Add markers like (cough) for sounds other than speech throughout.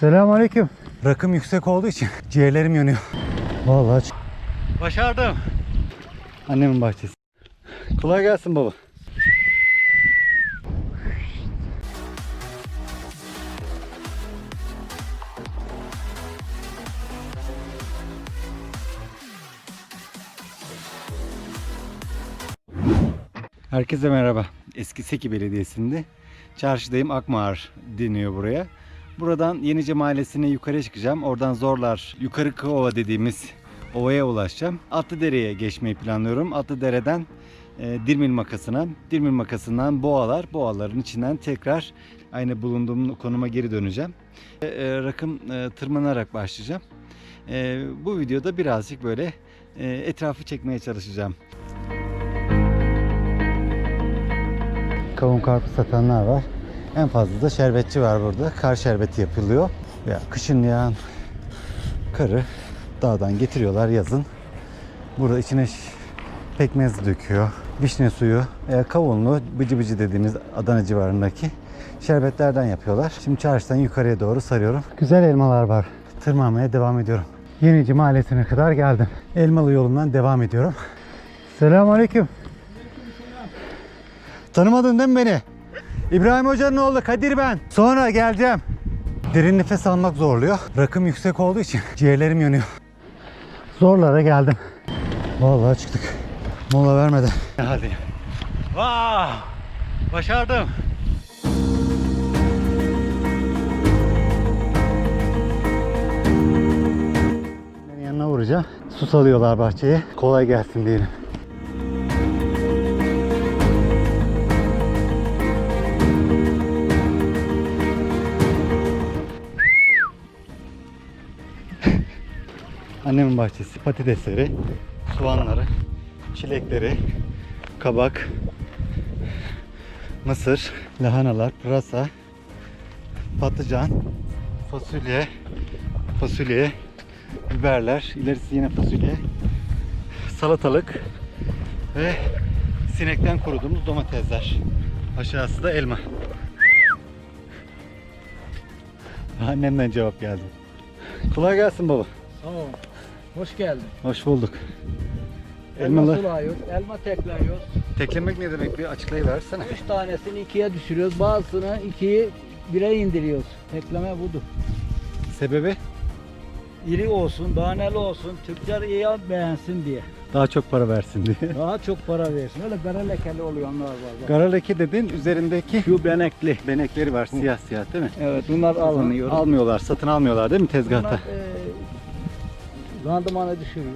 Selamünaleyküm. Rakım yüksek olduğu için (laughs) ciğerlerim yanıyor. Vallahi başardım. Annemin bahçesi. Kolay gelsin baba. Herkese merhaba. Eski Seki Belediyesi'nde çarşıdayım. Akmağar deniyor buraya. Buradan Yenice Mahallesi'ne yukarı çıkacağım. Oradan Zorlar, Yukarı Kova dediğimiz ovaya ulaşacağım. Atlıdere'ye geçmeyi planlıyorum. Atlıdere'den e, Dirmil Makası'na, Dirmil Makası'ndan Boğalar, Boğaların içinden tekrar aynı bulunduğum konuma geri döneceğim. E, e, rakım e, tırmanarak başlayacağım. E, bu videoda birazcık böyle e, etrafı çekmeye çalışacağım. Kavun karpuz satanlar var. En fazla da şerbetçi var burada. Kar şerbeti yapılıyor. Ya kışın yağan karı dağdan getiriyorlar yazın. Burada içine pekmez döküyor. Vişne suyu, e, kavunlu, bıcı bıcı dediğimiz Adana civarındaki şerbetlerden yapıyorlar. Şimdi çarşıdan yukarıya doğru sarıyorum. Güzel elmalar var. Tırmanmaya devam ediyorum. Yenici Mahallesi'ne kadar geldim. Elmalı yolundan devam ediyorum. Selamünaleyküm. Tanımadın değil mi beni? İbrahim Hoca'nın oğlu Kadir ben. Sonra geleceğim. Derin nefes almak zorluyor. Rakım yüksek olduğu için ciğerlerim yanıyor. Zorlara geldim. Vallahi çıktık. Mola vermeden. Hadi. Vaa! Başardım. Ben yanına vuracağım. Su salıyorlar bahçeye. Kolay gelsin diyelim. Annemin bahçesi, patatesleri, soğanları, çilekleri, kabak, mısır, lahanalar, pırasa, patlıcan, fasulye, fasulye, biberler, ilerisi yine fasulye, salatalık ve sinekten kuruduğumuz domatesler. Aşağısı da elma. Annemden cevap geldi. Kolay gelsin baba. Sağ. Hoş geldin. Hoş bulduk. Elma sulayıyoruz, elma tekliyoruz. Teklemek ne demek bir açıklayıversene. Üç tanesini ikiye düşürüyoruz, bazısını ikiyi bire indiriyoruz. Tekleme budur. Sebebi İri olsun, daneli olsun, tüccar iyi beğensin diye. daha çok para versin diye. (laughs) Daha çok para versin. Öyle kara lekeli oluyanlar var. Bak. Kara leke dedin üzerindeki Şu benekli. benekleri var siyah siyah değil mi? Evet bunlar alınıyor. Almıyorlar, satın almıyorlar değil mi tezgahta? Bunlar e, randımanı düşürüyor.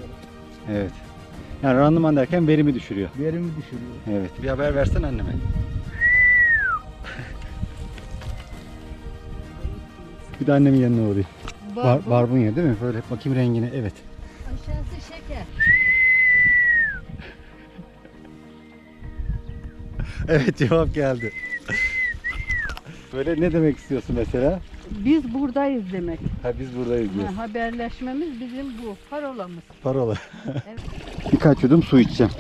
Evet. Yani randıman derken verimi düşürüyor. Verimi düşürüyor. Evet. Bir haber versen anneme. Bir de annemin yanına uğrayayım. Bar, barbunya değil mi? Böyle bakayım rengine. Evet. Aşağısı şeker. Evet cevap geldi. Böyle ne demek istiyorsun mesela? Biz buradayız demek. Ha biz buradayız. Ha, haberleşmemiz bizim bu. Parolamız. Parola. Evet. (laughs) Birkaç yudum su içeceğim.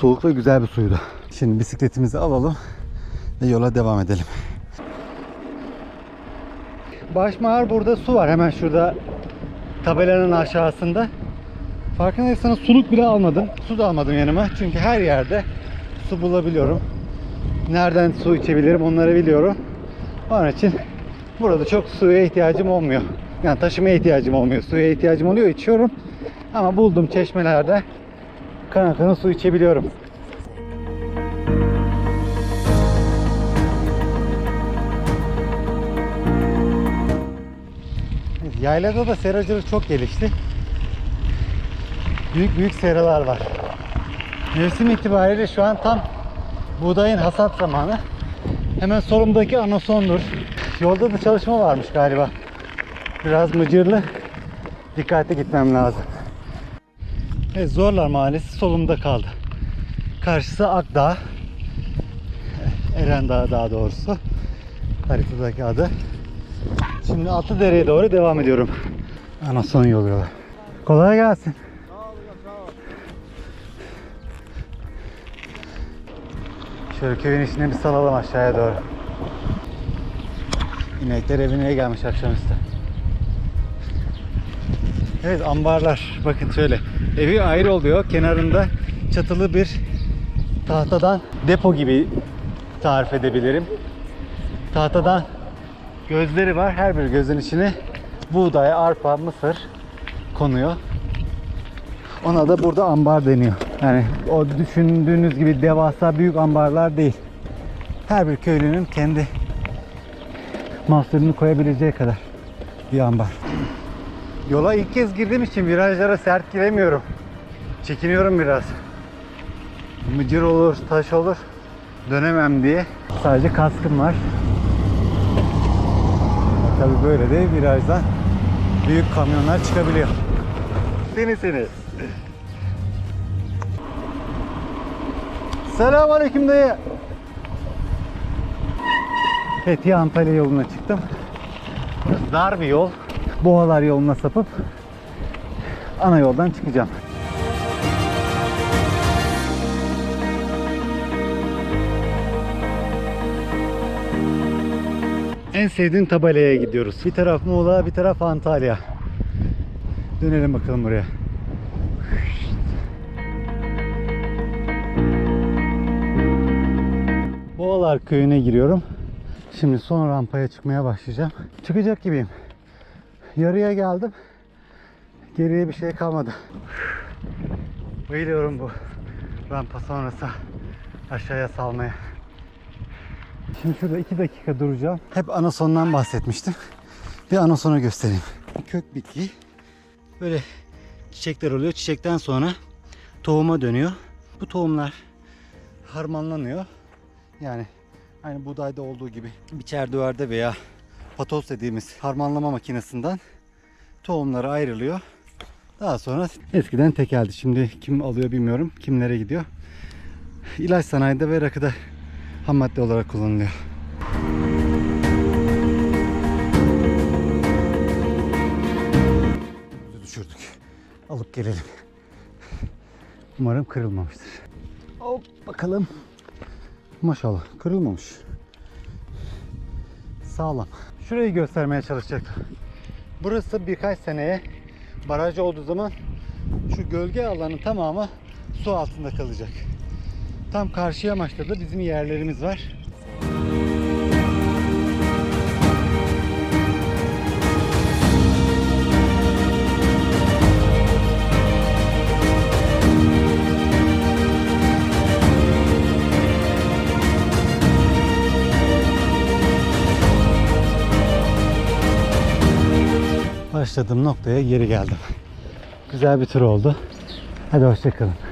Soğuk ve güzel bir suydu. Şimdi bisikletimizi alalım ve yola devam edelim. Başmağır burada su var hemen şurada tabelanın aşağısında. Farkındaysanız suluk bile almadım. Su da almadım yanıma. Çünkü her yerde su bulabiliyorum. Nereden su içebilirim onları biliyorum. Onun için burada çok suya ihtiyacım olmuyor. Yani taşımaya ihtiyacım olmuyor. Suya ihtiyacım oluyor içiyorum. Ama buldum çeşmelerde kan akını su içebiliyorum. Yaylada da seracılık çok gelişti büyük büyük seralar var. Mevsim itibariyle şu an tam buğdayın hasat zamanı. Hemen solumdaki anasondur. Yolda da çalışma varmış galiba. Biraz mıcırlı. Dikkatli gitmem lazım. Evet, Zorlar Mahallesi solumda kaldı. Karşısı Akdağ. Eren Dağı daha doğrusu. Haritadaki adı. Şimdi Atlıdere'ye doğru devam ediyorum. Anasını yoluyorlar. Kolay gelsin. Şöyle köyün içine bir salalım aşağıya doğru. İnekler evine gelmiş akşamüstü. Evet ambarlar. Bakın şöyle. Evi ayrı oluyor. Kenarında çatılı bir tahtadan depo gibi tarif edebilirim. Tahtadan gözleri var. Her bir gözün içine buğday, arpa, mısır konuyor. Ona da burada ambar deniyor. Yani o düşündüğünüz gibi devasa büyük ambarlar değil. Her bir köylünün kendi mahsulünü koyabileceği kadar bir ambar. Yola ilk kez girdiğim için virajlara sert giremiyorum. Çekiniyorum biraz. Mıcır olur, taş olur. Dönemem diye. Sadece kaskım var. Tabi böyle de virajdan büyük kamyonlar çıkabiliyor. Seni seni. Selamünaleyküm dayı. Fethiye Antalya yoluna çıktım. Dar bir yol. Boğalar yoluna sapıp ana yoldan çıkacağım. En sevdiğim tabelaya gidiyoruz. Bir taraf Muğla, bir taraf Antalya. Dönelim bakalım buraya. Boğalar köyüne giriyorum. Şimdi son rampaya çıkmaya başlayacağım. Çıkacak gibiyim. Yarıya geldim. Geriye bir şey kalmadı. Bayılıyorum bu rampa sonrası aşağıya salmaya. Şimdi şurada iki dakika duracağım. Hep anasondan bahsetmiştim. Bir anasonu göstereyim. Kök bitki. Böyle çiçekler oluyor. Çiçekten sonra tohuma dönüyor. Bu tohumlar harmanlanıyor. Yani aynı buğdayda olduğu gibi biçer duvarda veya patos dediğimiz harmanlama makinesinden tohumları ayrılıyor. Daha sonra eskiden tekeldi. Şimdi kim alıyor bilmiyorum. Kimlere gidiyor. İlaç sanayide ve rakıda ham madde olarak kullanılıyor. Düşürdük. Alıp gelelim. Umarım kırılmamıştır. Hop bakalım. Maşallah kırılmamış. Sağlam. Şurayı göstermeye çalışacaktım. Burası birkaç seneye baraj olduğu zaman şu gölge alanın tamamı su altında kalacak. Tam karşı yamaçta da bizim yerlerimiz var. Başladığım noktaya geri geldim. Güzel bir tur oldu. Hadi hoşçakalın.